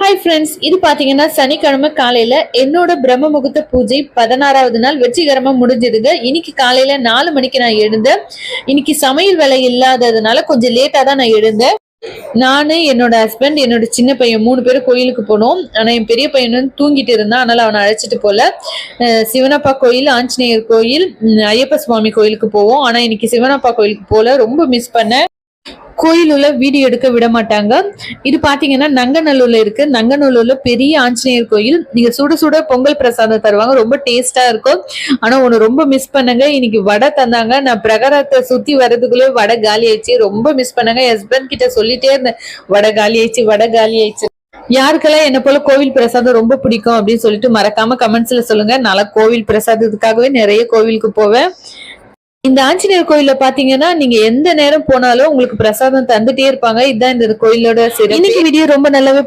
Hi friends இது பார்த்தீங்கன்னா சனிக்கிழமை காலையில் என்னோட பிரம்ம முகூர்த்த பூஜை பதினாறாவது நாள் வெற்றிகரமாக முடிஞ்சதுங்க இன்னைக்கு காலையில நாலு மணிக்கு நான் எழுந்தேன். இன்னைக்கு சமையல் வேலை இல்லாததுனால கொஞ்சம் லேட்டாக தான் நான் எழுந்தேன். நானு என்னோட ஹஸ்பண்ட் என்னோட சின்ன பையன் மூணு பேரும் கோயிலுக்கு போனோம். ஆனா என் பெரிய பையன் வந்து தூங்கிட்டு இருந்தான். அதனால அவனை அழைச்சிட்டு போல. சிவனப்பா கோயில் ஆஞ்சநேயர் கோயில் ஐயப்ப சுவாமி கோயிலுக்கு போவோம். ஆனா இன்னைக்கு சிவனப்பா கோயிலுக்கு போல ரொம்ப மிஸ் பண்ணேன். கோயில் உள்ள வீடியோ எடுக்க விட மாட்டாங்க. இது பாத்தீங்கன்னா நங்கநல்லூர்ல இருக்கு. நங்கநல்லூர்ல பெரிய ஆஞ்சநேயர் கோயில். நீங்க சுட சுட பொங்கல் பிரசாதம் தருவாங்க. ரொம்ப டேஸ்டா இருக்கும். ஆனா ஒன்னு ரொம்ப மிஸ் பண்ணுங்க. இன்னைக்கு வடை தந்தாங்க. நான் பிரகாரத்தை சுத்தி வர்றதுக்குள்ள வடை காலி ஆயிடுச்சு. ரொம்ப மிஸ் பண்ணுங்க. ஹஸ்பண்ட் கிட்ட சொல்லிட்டே இருந்தேன். வடை காலி ஆயிடுச்சு வடை காலி ஆயிடுச்சு. யாருக்கெல்லாம் என்ன போல கோவில் பிரசாதம் ரொம்ப பிடிக்கும் அப்படின்னு சொல்லிட்டு மறக்காம கமெண்ட்ஸ்ல சொல்லுங்க. நல்லா கோவில் பிரசாதத்துக்காகவே நிறைய கோவிலுக்கு போவேன். இந்த ஆஞ்சநேயர் கோயில பாத்தீங்கன்னா நீங்க எந்த நேரம் போனாலும் உங்களுக்கு பிரசாதம் தந்துட்டே இருப்பாங்க. இதுதான் இந்த கோயிலோட சிறப்பு. இன்னைக்கு வீடியோ ரொம்ப நல்லாவே